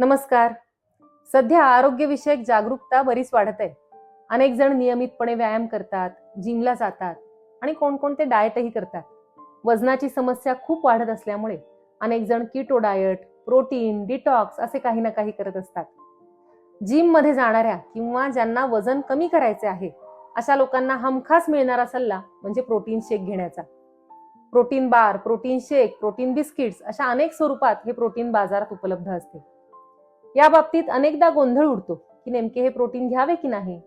नमस्कार. सध्या आरोग्यविषयक जागरूकता बरीच वाढत आहे. अनेक जण नियमितपणे व्यायाम करतात जिमला जातात आणि कोणकोणते डाएटही करतात. वजनाची समस्या खूप वाढत असल्यामुळे अनेक जण किटो डाएट प्रोटीन डिटॉक्स असे काही ना काही करत असतात. जिममध्ये जाणाऱ्या किंवा ज्यांना वजन कमी करायचे आहे अशा लोकांना हमखास मिळणारा सल्ला म्हणजे प्रोटीन शेक घेण्याचा. Protein bar protein shake protein biscuits अशा अनेक स्वरूपात हे प्रोटीन बाजारात उपलब्ध असते. या बाबतीत अनेकदा गोंधळ उडतो की नेमके हे प्रोटीन घ्यावे की नाही?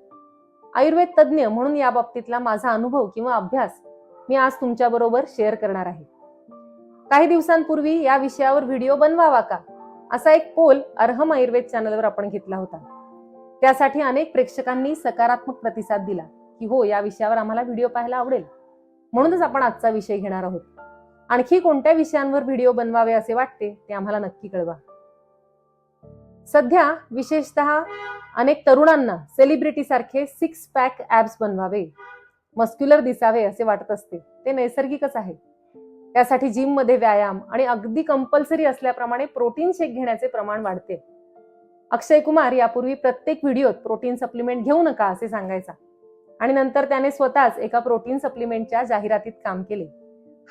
आयुर्वेद तज्ज्ञ म्हणून या बाबतीतला माझा अनुभव किंवा अभ्यास मी आज तुमच्या बरोबर शेअर करणार आहे. काही दिवसांपूर्वी या विषयावर व्हिडिओ बनवावा का? असा एक पोल अर्हम आयुर्वेद चॅनलवर आपण घेतला होता. त्यासाठी अनेक प्रेक्षकांनी सकारात्मक प्रतिसाद दिला की हो या विषयावर आम्हाला व्हिडिओ पाहायला आवडेल. म्हणूनच आपण आजचा विषय घेणार आहोत. आणखी कोणत्या विषयांवर व्हिडिओ बनवावे असे वाटते ते आम्हाला नक्की कळवा. सध्या विशेषतः अनेक तरुणांना सेलिब्रिटी सारखे सिक्स पॅक ऍब्स बनवावे मस्क्युलर दिसावे असे वाटत असते. ते नैसर्गिकच आहे. त्यासाठी जिममध्ये व्यायाम आणि अगदी कंपल्सरी असल्याप्रमाणे प्रोटीन शेक घेण्याचे प्रमाण वाढते. अक्षय कुमार यापूर्वी प्रत्येक व्हिडिओत प्रोटीन सप्लिमेंट घेऊ नका असे सांगायचा. आणि नंतर त्याने स्वतःच एका प्रोटीन सप्लिमेंटच्या जाहिरातीत काम केले.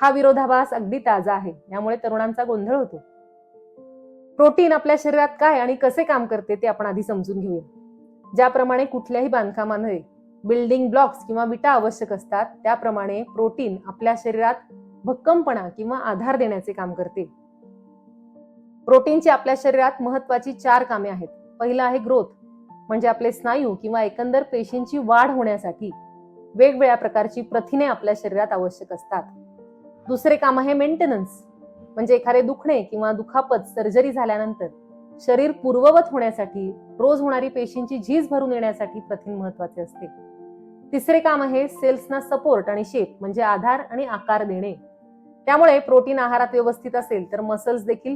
हा विरोधाभास अगदी ताजा आहे. यामुळे तरुणांचा गोंधळ होतो. प्रोटीन आपल्या शरीरात काय आणि कसे काम करते ते आपण आधी समजून घेऊया. ज्याप्रमाणे कुठल्याही बांधकामामध्ये बिल्डिंग ब्लॉक्स किंवा विटा आवश्यक असतात त्याप्रमाणे प्रोटीन आपल्या शरीरात भक्कमपणा किंवा आधार देण्याचे काम करते. प्रोटीनची आपल्या शरीरात महत्वाची चार कामे आहेत. पहिलं आहे ग्रोथ म्हणजे आपले स्नायू किंवा एकंदर पेशींची वाढ होण्यासाठी वेगवेगळ्या प्रकारची प्रथिने आपल्या शरीरात आवश्यक असतात. दुसरे काम आहे मेंटेनन्स म्हणजे एखादे दुखणे किंवा दुखापत सर्जरी झाल्यानंतर शरीर पूर्ववत होण्यासाठी रोज होणारी पेशींची झीज भरून येण्यासाठी प्रथिन महत्त्वाचे असते. तिसरे काम आहे सेल्सना सपोर्ट आणि शेप म्हणजे आधार आणि आकार देणे. त्यामुळे प्रोटीन आहारात व्यवस्थित असेल तर मसल्स देखील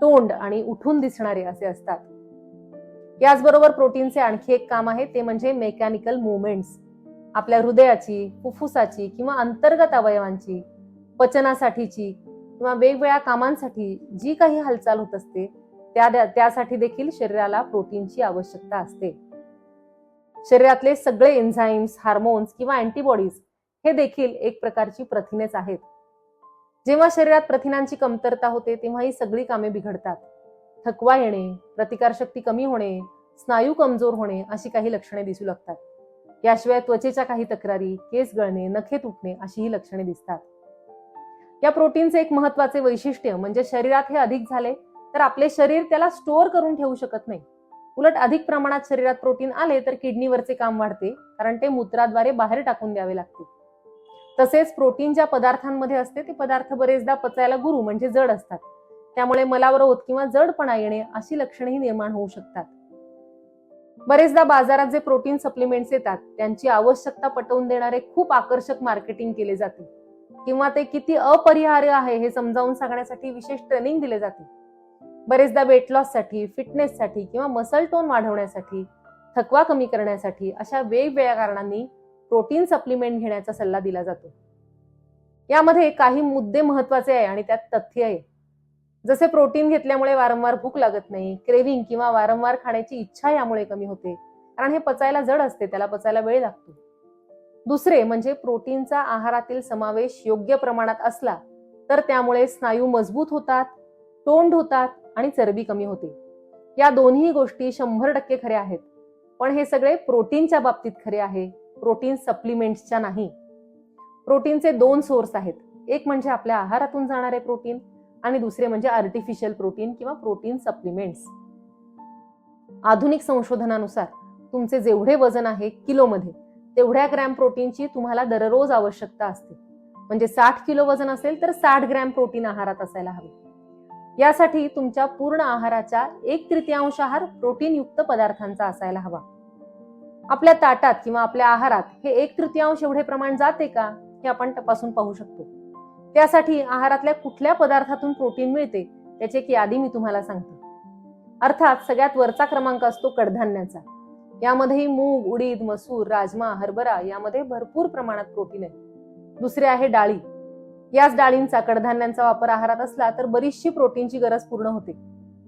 तोंड आणि उठून दिसणारे असे असतात. याचबरोबर प्रोटीनचे आणखी एक काम आहे ते म्हणजे मेकॅनिकल मुवमेंट्स आपल्या हृदयाची फुफ्फुसाची किंवा अंतर्गत अवयवांची पचनासाठीची किंवा वेगवेगळ्या कामांसाठी जी काही हालचाल होत असते त्या त्यासाठी देखील शरीराला प्रोटीनची आवश्यकता असते. शरीरातले सगळे एन्झाईम्स हार्मोन्स किंवा अँटीबॉडीज हे देखील एक प्रकारची प्रथिनेच आहेत. जेव्हा शरीरात प्रथिनांची कमतरता होते तेव्हा ही सगळी कामे बिघडतात. थकवा येणे प्रतिकारशक्ती कमी होणे स्नायू कमजोर होणे अशी काही लक्षणे दिसू लागतात. याशिवाय त्वचेच्या काही तक्रारी केस गळणे नखे तुटणे अशी ही लक्षणे दिसतात. या प्रोटीनचे एक महत्त्वाचे वैशिष्ट्य म्हणजे शरीरात हे अधिक झाले तर आपले शरीर त्याला स्टोअर करून ठेवू शकत नाही. उलट अधिक प्रमाणात शरीरात प्रोटीन आले तर किडनीवरचे काम वाढते कारण ते मूत्राद्वारे बाहेर टाकून द्यावे लागते. तसेच प्रोटीन ज्या पदार्थांमध्ये असते ते पदार्थ बरेचदा पचायला गुरु म्हणजे जड असतात. त्यामुळे मलावरोध किंवा जडपणा येणे अशी लक्षणेही निर्माण होऊ शकतात. बरेचदा बाजारात जे प्रोटीन सप्लिमेंट्स येतात त्यांची आवश्यकता पटवून देणारे खूप आकर्षक मार्केटिंग केले जाते. किंवा ते किती अपरिहार्य आहे हे समजावून सांगण्यासाठी विशेष ट्रेनिंग दिले जाते. बरेचदा वेट लॉससाठी फिटनेससाठी किंवा मसल टोन वाढवण्यासाठी थकवा कमी करण्यासाठी अशा वेगवेगळ्या कारणांनी प्रोटीन सप्लिमेंट घेण्याचा सल्ला दिला जातो. यामध्ये काही मुद्दे महत्त्वाचे आहे आणि त्यात तथ्य आहे. जसे प्रोटीन घेतल्यामुळे वारंवार भूक लागत नाही क्रेविंग किंवा वारंवार खाण्याची इच्छा यामुळे कमी होते कारण हे पचायला जड असते त्याला पचायला वेळ लागतो. दुसरे म्हणजे प्रोटीनचा आहारातील समावेश योग्य प्रमाणात असला तर त्यामुळे स्नायू मजबूत होतात तोंड होतात आणि चरबी कमी होते. या दोन्ही गोष्टी शंभर टक्के खऱ्या आहेत. पण हे सगळे प्रोटीनच्या बाबतीत खरे आहे. प्रोटीन सप्लिमेंट्सच्या नाही. प्रोटीनचे दोन सोर्स आहेत. एक म्हणजे आपल्या आहारातून जाणारे प्रोटीन आणि दुसरे म्हणजे आर्टिफिशियल प्रोटीन किंवा प्रोटीन सप्लिमेंट्स. आधुनिक संशोधनानुसार तुमचे जेवढे वजन आहे किलोमध्ये तेवढ्या ग्रॅम प्रोटीनची तुम्हाला दररोज आवश्यकता असते. म्हणजे साठ किलो वजन असेल तर साठ ग्रॅम प्रोटीन आहारात असायला हवे. यासाठी तुमच्या पूर्ण आहाराच्या एक तृतीयांश आहार प्रोटीनयुक्त पदार्थांचा असायला हवा. आपल्या ताटात किंवा आपल्या आहारात हे एक तृतीयांश एवढे प्रमाण जाते का हे आपण तपासून पाहू शकतो. त्यासाठी आहारातल्या कुठल्या पदार्थातून प्रोटीन मिळते त्याची एक यादी मी तुम्हाला सांगते. अर्थात सगळ्यात वरचा क्रमांक असतो कडधान्याचा. यामध्येही मूग उडीद मसूर राजमा हरभरा यामध्ये भरपूर प्रमाणात प्रोटीन आहे. दुसरे आहे डाळी. याच डाळींचा कडधान्यांचा वापर आहारात असला तर बरीचशी प्रोटीनची गरज पूर्ण होते.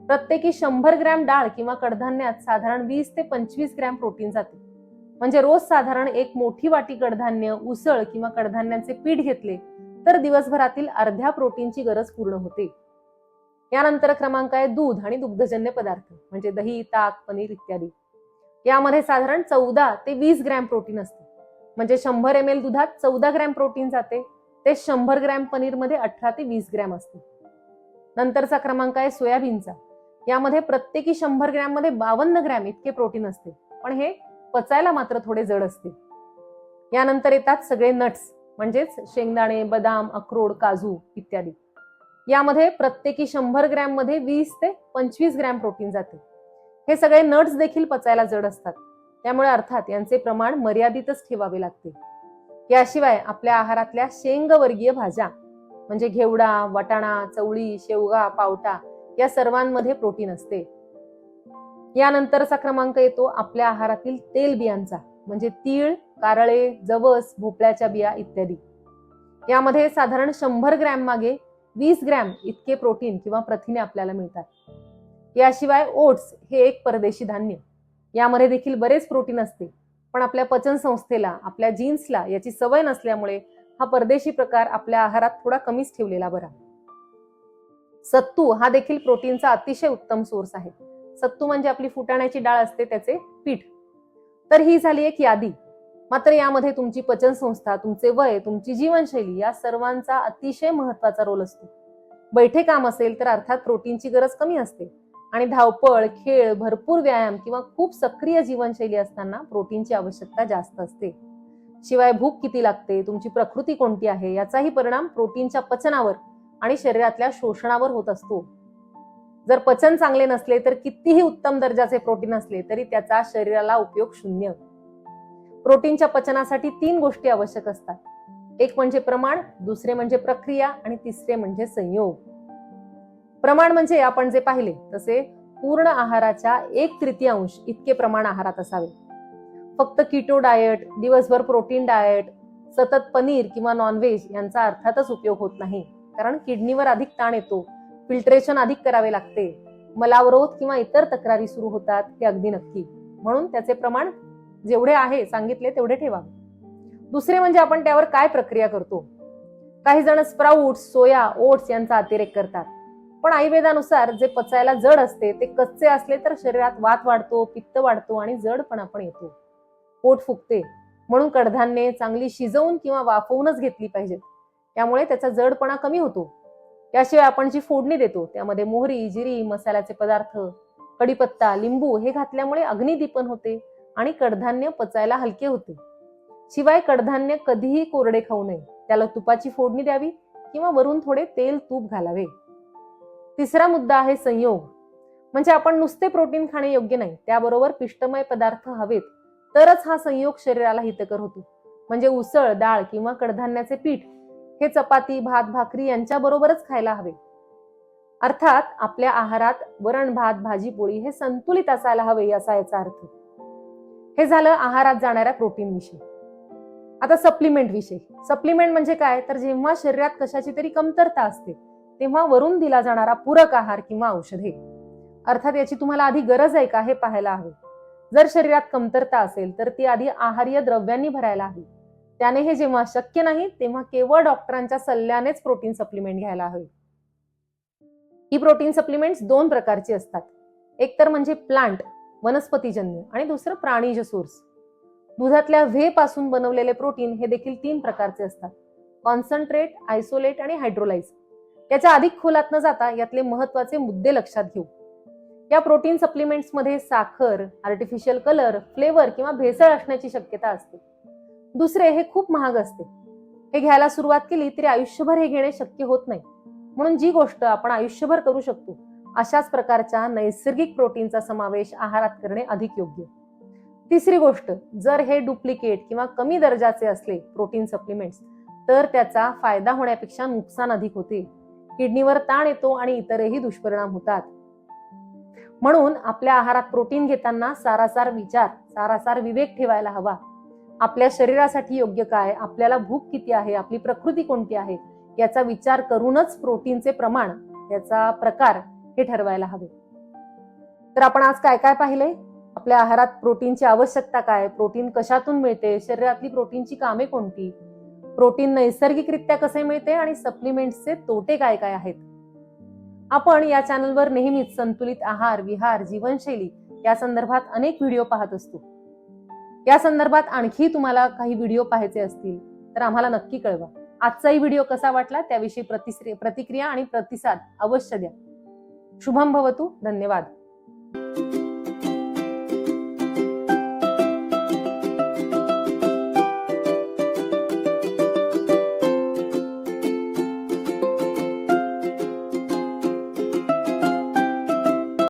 प्रत्येकी शंभर ग्रॅम डाळ किंवा कडधान्यात साधारण वीस ते पंचवीस ग्रॅम प्रोटीन जाते. म्हणजे रोज साधारण एक मोठी वाटी कडधान्य उसळ किंवा कडधान्यांचे पीठ घेतले तर दिवसभरातील अर्ध्या प्रोटीनची गरज पूर्ण होते. यानंतर क्रमांक आहे दूध आणि दुग्धजन्य पदार्थ म्हणजे दही ताक पनीर इत्यादी. यामध्ये साधारण चौदा ते वीस ग्रॅम प्रोटीन असते. म्हणजे शंभर एम एल दुधात चौदा ग्रॅम प्रोटीन जाते. ते शंभर ग्रॅम पनीरमध्ये अठरा ते वीस ग्रॅम असते. नंतरचा क्रमांक आहे सोयाबीनचा. यामध्ये प्रत्येकी शंभर ग्रॅममध्ये बावन्न ग्रॅम इतके प्रोटीन असते. पण हे पचायला मात्र थोडे जड असते. यानंतर येतात सगळे नट्स म्हणजेच शेंगदाणे बदाम अक्रोड काजू इत्यादी. यामध्ये प्रत्येकी शंभर ग्रॅममध्ये वीस ते पंचवीस ग्रॅम प्रोटीन जाते. हे सगळे नट्स देखील पचायला जड असतात. त्यामुळे अर्थात यांचे प्रमाण मर्यादितच ठेवावे लागते. याशिवाय आपल्या आहारातल्या शेंगवर्गीय भाज्या म्हणजे घेवडा वाटाणा चवळी शेवगा पावटा या सर्वांमध्ये प्रोटीन असते. यानंतरचा क्रमांक येतो आपल्या आहारातील तेल बियांचा म्हणजे तीळ कारळे जवस भोपळ्याच्या बिया इत्यादी. यामध्ये साधारण शंभर ग्रॅम मागे वीस ग्रॅम इतके प्रोटीन किंवा प्रथिने आपल्याला मिळतात. याशिवाय ओट्स हे एक परदेशी धान्य. यामध्ये देखील बरेच प्रोटीन असते. पण आपल्या पचन संस्थेला आपल्या जीन्सला याची सवय नसल्यामुळे हा परदेशी प्रकार आपल्या आहारात थोडा कमीच ठेवलेला बरा. सत्तू हा देखील प्रोटीनचा अतिशय उत्तम सोर्स आहे. सत्तू म्हणजे आपली फुटाण्याची डाळ असते त्याचे पीठ. तर ही झाली एक यादी. मात्र यामध्ये तुमची पचन संस्था तुमचे वय तुमची जीवनशैली या सर्वांचा अतिशय महत्त्वाचा रोल असतो. बैठे काम असेल तर अर्थात प्रोटीनची गरज कमी असते. आणि धावपळ खेळ भरपूर व्यायाम किंवा खूप सक्रिय जीवनशैली असताना प्रोटीनची आवश्यकता जास्त असते. शिवाय भूक किती लागते तुमची प्रकृती कोणती आहे याचाही परिणाम प्रोटीनच्या पचनावर आणि शरीरातल्या शोषणावर होत असतो. जर पचन चांगले नसले तर कितीही उत्तम दर्जाचे प्रोटीन असले तरी त्याचा शरीराला उपयोग शून्य. प्रोटीनच्या पचनासाठी तीन गोष्टी आवश्यक असतात. एक म्हणजे प्रमाण दुसरे म्हणजे प्रक्रिया आणि तिसरे म्हणजे संयोग. प्रमाण म्हणजे आपण जे पाहिले तसे पूर्ण आहाराच्या एक तृतीयांश इतके प्रमाण आहारात असावे. फक्त किटो डाएट दिवसभर प्रोटीन डाएट सतत पनीर किंवा नॉनव्हेज यांचा अर्थातच उपयोग होत नाही. कारण किडनीवर अधिक ताण येतो फिल्ट्रेशन अधिक करावे लागते मलावरोध किंवा इतर तक्रारी सुरू होतात हे अगदी नक्की. म्हणून त्याचे प्रमाण जेवढे आहे सांगितले तेवढे ठेवा. दुसरे म्हणजे आपण त्यावर काय प्रक्रिया करतो? काही जण स्प्राऊट्स सोया ओट्स यांचा अतिरेक करतात. पण आयुर्वेदानुसार जे पचायला जड असते ते कच्चे असले तर शरीरात वात वाढतो पित्त वाढतो आणि जडपणा पण येतो. पोट फुगते. म्हणून कडधान्ये चांगली शिजवून किंवा वाफवूनच घेतली पाहिजेत. त्यामुळे त्याचा जडपणा कमी होतो. याशिवाय आपण जी फोडणी देतो त्यामध्ये मोहरी जिरी मसाल्याचे पदार्थ कडीपत्ता लिंबू हे घातल्यामुळे अग्निदीपन होते आणि कडधान्य पचायला हलके होते. शिवाय कडधान्य कधीही कोरडे खाऊ नये. त्याला तुपाची फोडणी द्यावी किंवा वरून थोडे तेल तूप घालावे. तिसरा मुद्दा आहे संयोग. म्हणजे आपण नुसते प्रोटीन खाणे योग्य नाही त्याबरोबर पिष्टमय पदार्थ हवेत तरच हा संयोग शरीराला हितकर होतो. म्हणजे उसळ डाळ किंवा कडधान्याचे पीठ हे चपाती भात भाकरी यांच्या बरोबरच खायला हवे. अर्थात आपल्या आहारात वरण भात भाजी पोळी हे संतुलित असायला हवे असा याचा अर्थ. हे झालं आहारात जाणाऱ्या प्रोटीन विषयी. आता सप्लिमेंट विषयी. सप्लिमेंट म्हणजे काय? तर जेव्हा शरीरात कशाची तरी कमतरता असते तेव्हा वरून दिला जाणारा पूरक आहार किंवा औषधे. अर्थात याची तुम्हाला आधी गरज आहे का हे पाहायला हवे. जर शरीरात कमतरता असेल तर ती आधी आहार्य द्रव्यांनी भरायला हवी. त्याने हे जेव्हा शक्य नाही तेव्हा केवळ डॉक्टरांच्या सल्ल्यानेच प्रोटीन सप्लिमेंट घ्यायला हवे. ही प्रोटीन सप्लिमेंट्स दोन प्रकारची असतात. एक तर म्हणजे प्लांट वनस्पतीजन्य आणि दुसरं प्राणीज सोर्स. दुधातल्या व्हे पासून बनवलेले प्रोटीन हे देखील तीन प्रकारचे असतात. कॉन्सन्ट्रेट आयसोलेट आणि हायड्रोलाइज. याच्या अधिक खोलात न जाता यातले महत्त्वाचे मुद्दे लक्षात घेऊ. या प्रोटीन सप्लिमेंट्समध्ये साखर आर्टिफिशियल कलर फ्लेवर किंवा भेसळ असण्याची शक्यता असते. दुसरे हे खूप महाग असते. हे घ्यायला सुरुवात केली तरी आयुष्यभर हे घेणे शक्य होत नाही. म्हणून जी गोष्ट आपण आयुष्यभर करू शकतो अशाच प्रकारच्या नैसर्गिक प्रोटीनचा समावेश आहारात करणे अधिक योग्य. तिसरी गोष्ट जर हे डुप्लिकेट किंवा कमी दर्जाचे असले प्रोटीन सप्लिमेंट्स तर त्याचा फायदा होण्यापेक्षा नुकसान अधिक होते. किडनीवर ताण येतो आणि इतरही दुष्परिणाम होतात. म्हणून आपल्या आहारात प्रोटीन घेताना सारासार विचार सारासार विवेक ठेवायला हवा. आपल्या शरीरासाठी योग्य काय आपल्याला भूक किती आहे आपली प्रकृती कोणती आहे याचा विचार करूनच प्रोटीनचे प्रमाण त्याचा प्रकार हे ठरवायला हवे. तर आपण आज काय काय पाहिले? आपल्या आहारात प्रोटीनची आवश्यकता काय प्रोटीन कशातून मिळते शरीरातली प्रोटीनची कामे कोणती प्रोटीन नैसर्गिकरित्या कसे मिळते आणि सप्लिमेंट्सचे तोटे काय काय आहेत? आपण या चॅनलवर नेहमीच संतुलित आहार विहार जीवनशैली या संदर्भात अनेक व्हिडिओ पाहत असतो. या संदर्भात आणखी तुम्हाला काही व्हिडिओ पाहायचे असतील तर आम्हाला नक्की कळवा. आजचाही व्हिडिओ कसा वाटला त्याविषयी प्रतिक्रिया आणि प्रतिसाद अवश्य द्या. शुभम भवतु धन्यवाद.